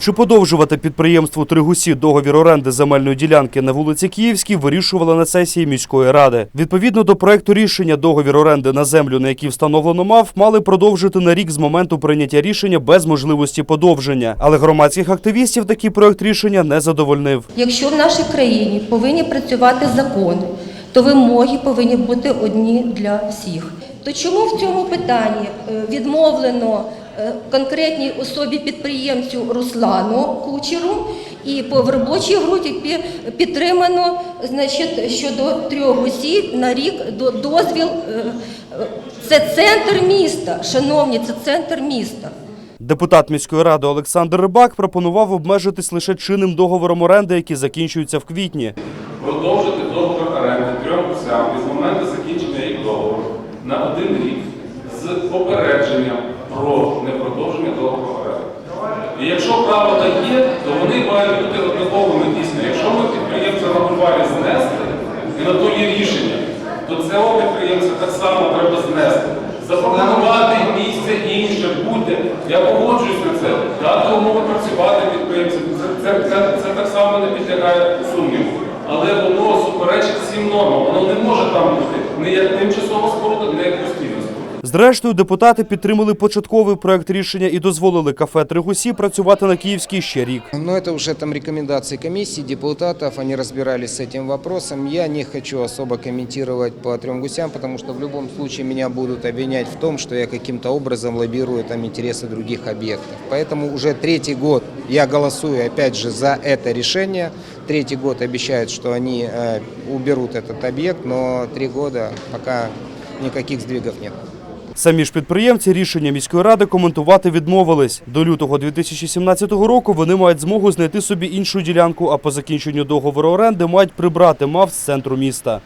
Чи подовжувати підприємству Тригусі договір оренди земельної ділянки на вулиці Київській вирішували на сесії міської ради. Відповідно до проекту рішення договір оренди на землю, на якій встановлено МАФ, мали продовжити на рік з моменту прийняття рішення без можливості подовження. Але громадських активістів такий проект рішення не задовольнив. Якщо в нашій країні повинні працювати закони, то вимоги повинні бути одні для всіх. То чому в цьому питанні е, відмовлено конкретній особі підприємцю Руслану Кучеру і по робочій групі підтримано значить, щодо трьох осіб на рік до- дозвіл. е, е, Це центр міста, шановні, це центр міста. Депутат міської ради Олександр Рибак пропонував обмежитись лише чинним договором оренди, який закінчується в квітні. продовжити договір оренди трьом гусям від моменту закінчення їх договору на один рік з попередженням про непродовження договору оренди. І якщо правила є, то вони мають бути однаковими дійсно. Якщо ми підприємця на бульварі знесли, і на то є рішення, то цього підприємця так само треба знести. Запропонувати місце інше буде. Я погоджуюсь на це. Дати умови працювати підприємцям. Це, це, це, це так само не підлягає сумніву. Але воно суперечить всім нормам. Воно не може там бути не як тимчасова споруда, не як постійна споруда. Зрештою, депутати підтримали початковий проект рішення і дозволили кафе Тригусі працювати на Київській ще рік. Но это уже там рекомендации комиссии, депутатов, они разбирались с этим вопросом. Я не хочу особо комментировать по трем гусям, потому что в любом случае меня будут обвинять в том, что я каким-то образом лоббирую там интересы других объектов. Поэтому уже третий год я голосую опять же за это решение. Третий год обещают, что они э, уберут этот объект, но три года пока никаких сдвигов нет. Самі ж підприємці рішення міської ради коментувати відмовились. До лютого 2017 року вони мають змогу знайти собі іншу ділянку, а по закінченню договору оренди мають прибрати мав з центру міста.